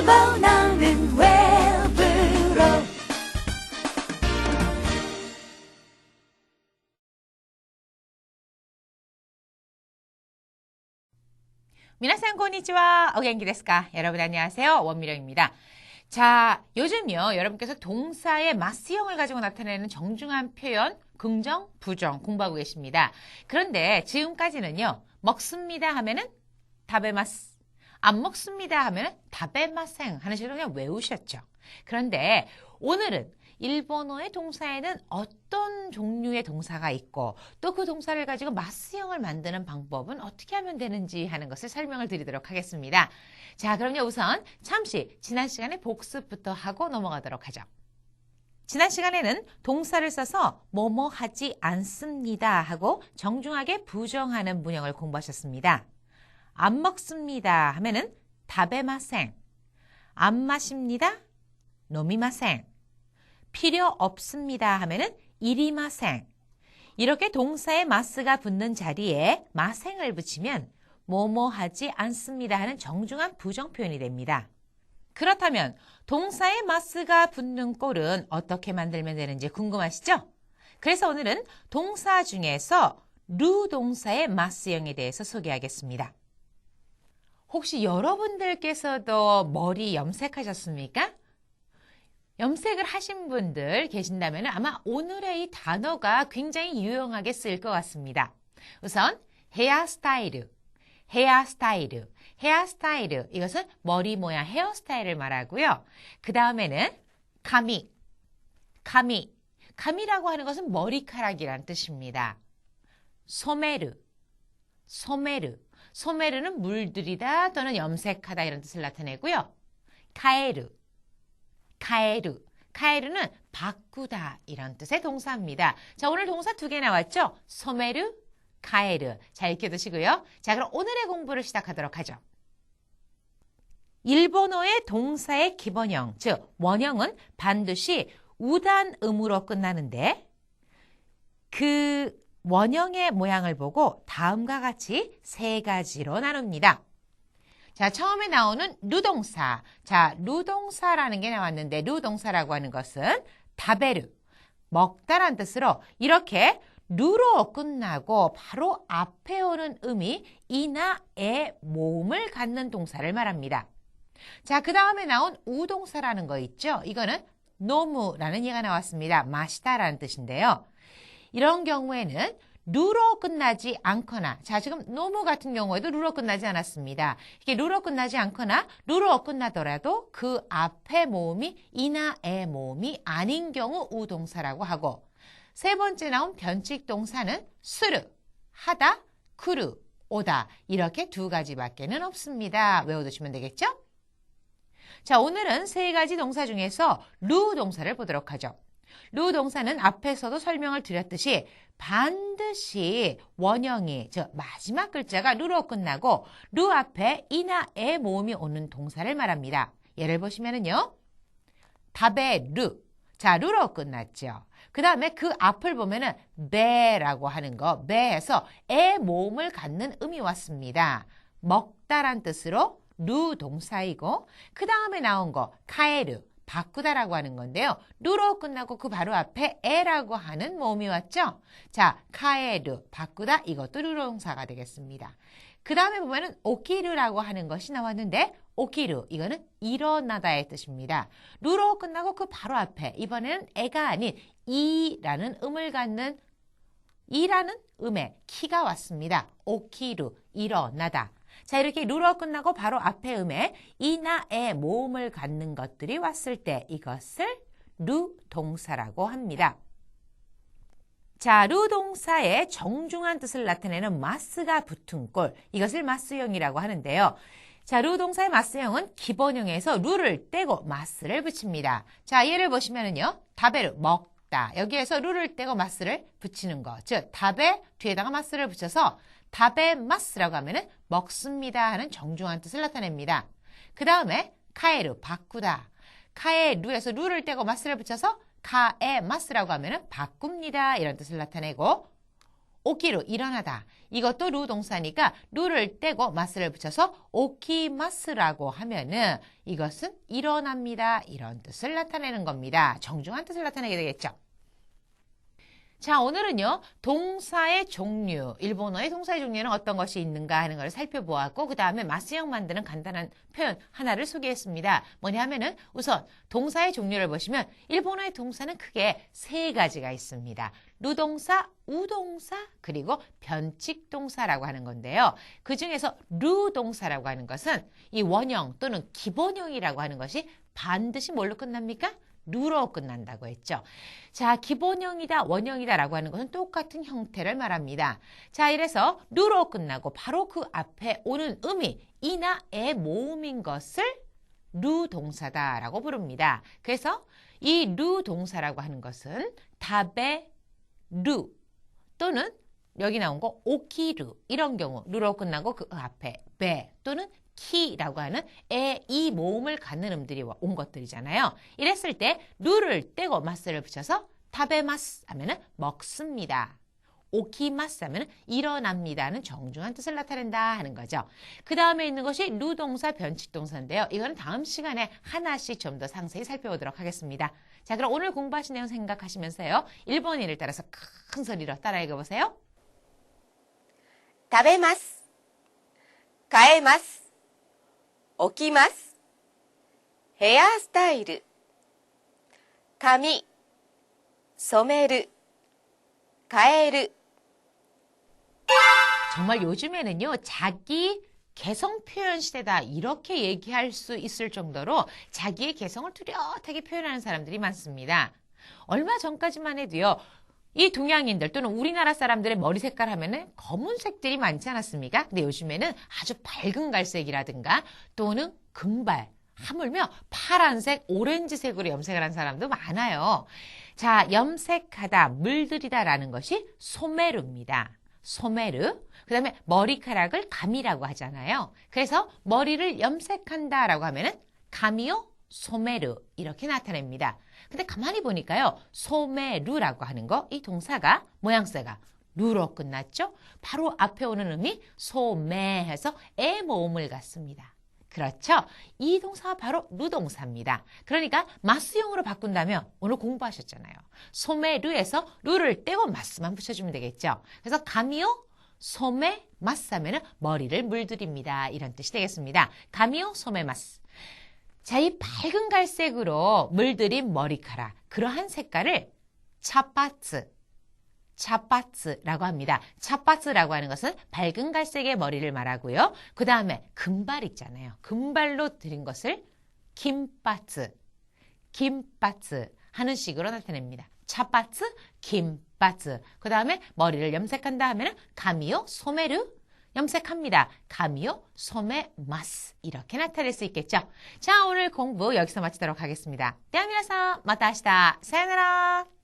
집어넣는 웹으로 미나상 고니치와 어겐기 데스까? 여러분 안녕하세요. 원미령입니다. 자, 요즘요. 여러분께서 동사의 마스형을 가지고 나타내는 정중한 표현 긍정, 부정 공부하고 계십니다. 그런데 지금까지는요. 먹습니다 하면은 다베마스 안 먹습니다 하면은 다베마생 하는 식으로 그냥 외우셨죠. 그런데 오늘은 일본어의 동사에는 어떤 종류의 동사가 있고 또 그 동사를 가지고 마스형을 만드는 방법은 어떻게 하면 되는지 하는 것을 설명을 드리도록 하겠습니다. 자, 그럼요. 우선 잠시 지난 시간에 복습부터 하고 넘어가도록 하죠. 지난 시간에는 동사를 써서 뭐뭐 하지 않습니다 하고 정중하게 부정하는 문형을 공부하셨습니다. 안 먹습니다. 하면은 다베마생. 안 마십니다. 노미마생. 필요 없습니다. 하면은 이리마생. 이렇게 동사의 마스가 붙는 자리에 마생을 붙이면 뭐뭐 하지 않습니다. 하는 정중한 부정 표현이 됩니다. 그렇다면 동사의 마스가 붙는 꼴은 어떻게 만들면 되는지 궁금하시죠? 그래서 오늘은 동사 중에서 루 동사의 마스형에 대해서 소개하겠습니다. 혹시 여러분들께서도 머리 염색하셨습니까? 염색을 하신 분들 계신다면 아마 오늘의 이 단어가 굉장히 유용하게 쓰일 것 같습니다. 우선 헤어스타일, 헤어스타일, 헤어스타일 이것은 머리 모양 헤어스타일을 말하고요. 그 다음에는 카미, 카미, 카미라고 하는 것은 머리카락이란 뜻입니다. 소메르, 소메르, 소메르는 물들이다 또는 염색하다 이런 뜻을 나타내고요. 카에르, 카에르, 카에르는 바꾸다 이런 뜻의 동사입니다. 자 오늘 동사 두 개 나왔죠? 소메르, 카에르 잘 익혀두시고요. 자 그럼 오늘의 공부를 시작하도록 하죠. 일본어의 동사의 기본형, 즉 원형은 반드시 우단음으로 끝나는데 그 원형의 모양을 보고 다음과 같이 세 가지로 나눕니다. 자, 처음에 나오는 루동사. 자, 루동사라는 게 나왔는데 루동사라고 하는 것은 다베르, 먹다란 뜻으로 이렇게 루로 끝나고 바로 앞에 오는 음이 이나 의 모음을 갖는 동사를 말합니다. 자, 그 다음에 나온 우동사라는 거 있죠? 이거는 노무라는 얘가 나왔습니다. 마시다라는 뜻인데요. 이런 경우에는 루로 끝나지 않거나 자 지금 노무 같은 경우에도 루로 끝나지 않았습니다. 이게 루로 끝나지 않거나 루로 끝나더라도 그 앞에 모음이 이나 의 모음이 아닌 경우 우동사라고 하고 세 번째 나온 변칙 동사는 스르, 하다, 쿠르, 오다 이렇게 두 가지밖에는 없습니다. 외워두시면 되겠죠? 자 오늘은 세 가지 동사 중에서 루 동사를 보도록 하죠. 루 동사는 앞에서도 설명을 드렸듯이 반드시 원형이 즉 마지막 글자가 루로 끝나고 루 앞에 이나 의 모음이 오는 동사를 말합니다. 예를 보시면은요. 답의 루. 자, 루로 끝났죠. 그 다음에 그 앞을 보면은 배라고 하는 거, 배에서 의 모음을 갖는 음이 왔습니다. 먹다란 뜻으로 루 동사이고 그 다음에 나온 거 카에르 바꾸다라고 하는 건데요. 루로 끝나고 그 바로 앞에 에라고 하는 모음이 왔죠. 자, 카에르 바꾸다 이것도 루로 동사가 되겠습니다. 그 다음에 보면은 오키르라고 하는 것이 나왔는데 오키르 이거는 일어나다의 뜻입니다. 루로 끝나고 그 바로 앞에 이번에는 에가 아닌 이라는 음을 갖는 이라는 음의 키가 왔습니다. 오키르 일어나다. 자 이렇게 루로 끝나고 바로 앞에 음에 이나의 모음을 갖는 것들이 왔을 때 이것을 루 동사라고 합니다. 자, 루 동사의 정중한 뜻을 나타내는 마스가 붙은 꼴 이것을 마스형이라고 하는데요. 자, 루 동사의 마스형은 기본형에서 루를 떼고 마스를 붙입니다. 자, 예를 보시면은요. 다베르 먹다. 여기에서 루를 떼고 마스를 붙이는 거. 즉, 답에 뒤에다가 마스를 붙여서 답에 마스라고 하면은 먹습니다 하는 정중한 뜻을 나타냅니다. 그 다음에 카에르 바꾸다. 카에 루에서 루를 떼고 마스를 붙여서 카에 마스라고 하면은 바꿉니다 이런 뜻을 나타내고 오키루 일어나다. 이것도 루 동사니까 루를 떼고 마스를 붙여서 오키마스라고 하면은 이것은 일어납니다. 이런 뜻을 나타내는 겁니다. 정중한 뜻을 나타내게 되겠죠. 자, 오늘은요, 동사의 종류, 일본어의 동사의 종류는 어떤 것이 있는가 하는 것을 살펴보았고, 그 다음에 마스형 만드는 간단한 표현 하나를 소개했습니다. 뭐냐 하면은 우선 동사의 종류를 보시면 일본어의 동사는 크게 세 가지가 있습니다. 루동사, 우동사, 그리고 변칙동사라고 하는 건데요. 그 중에서 루동사라고 하는 것은 이 원형 또는 기본형이라고 하는 것이 반드시 뭘로 끝납니까? 루로 끝난다고 했죠. 자, 기본형이다, 원형이다라고 하는 것은 똑같은 형태를 말합니다. 자, 이래서 루로 끝나고 바로 그 앞에 오는 의미, 이나 의 모음인 것을 루 동사다라고 부릅니다. 그래서 이 루 동사라고 하는 것은 답의 루 또는 여기 나온 거 오키루 이런 경우 루로 끝나고 그 앞에 베 또는 키라고 하는 에, 이 모음을 갖는 음들이 온 것들이잖아요. 이랬을 때 루를 떼고 마스를 붙여서 타베마스 하면은 먹습니다. 오키마스 하면은 일어납니다는 정중한 뜻을 나타낸다 하는 거죠. 그 다음에 있는 것이 루동사 변칙동사인데요. 이거는 다음 시간에 하나씩 좀 더 상세히 살펴보도록 하겠습니다. 자 그럼 오늘 공부하신 내용 생각하시면서요. 1번인을 따라서 큰 소리로 따라 읽어보세요. 다베마스 가에마스 起きます。ヘアスタイル。髪。染める。変える。 정말 요즘에는요, 자기 개성 표현 시대다 이렇게 얘기할 수 있을 정도로 자기의 개성을 뚜렷하게 표현하는 사람들이 많습니다. 얼마 전까지만 해도요, 이 동양인들 또는 우리나라 사람들의 머리 색깔 하면은 검은색들이 많지 않았습니까? 근데 요즘에는 아주 밝은 갈색이라든가 또는 금발, 하물며 파란색, 오렌지색으로 염색을 한 사람도 많아요. 자, 염색하다, 물들이다 라는 것이 소메르입니다. 소메르. 그 다음에 머리카락을 감이라고 하잖아요. 그래서 머리를 염색한다 라고 하면은 감이요, 소메르. 이렇게 나타냅니다. 근데 가만히 보니까요, 소메르라고 하는 거, 이 동사가, 모양새가 루로 끝났죠? 바로 앞에 오는 음이 소매해서 에 모음을 갖습니다. 그렇죠? 이 동사가 바로 루동사입니다. 그러니까 마스형으로 바꾼다면 오늘 공부하셨잖아요. 소매르에서 루를 떼고 마스만 붙여주면 되겠죠. 그래서 감이요, 소매, 마스 하면은 머리를 물들입니다. 이런 뜻이 되겠습니다. 감이요, 소매, 마스. 자, 이 밝은 갈색으로 물들인 머리카락, 그러한 색깔을 차파츠, 차파츠라고 합니다. 차파츠라고 하는 것은 밝은 갈색의 머리를 말하고요. 그 다음에 금발 있잖아요. 금발로 들인 것을 김파츠, 김파츠 하는 식으로 나타냅니다. 차파츠, 김파츠. 그 다음에 머리를 염색한다 하면 가미요, 소메르 염색합니다. 감이요, 소매, 마스 이렇게 나타낼 수 있겠죠. 자, 오늘 공부 여기서 마치도록 하겠습니다. 대한민국 마다 하시다. 사연나라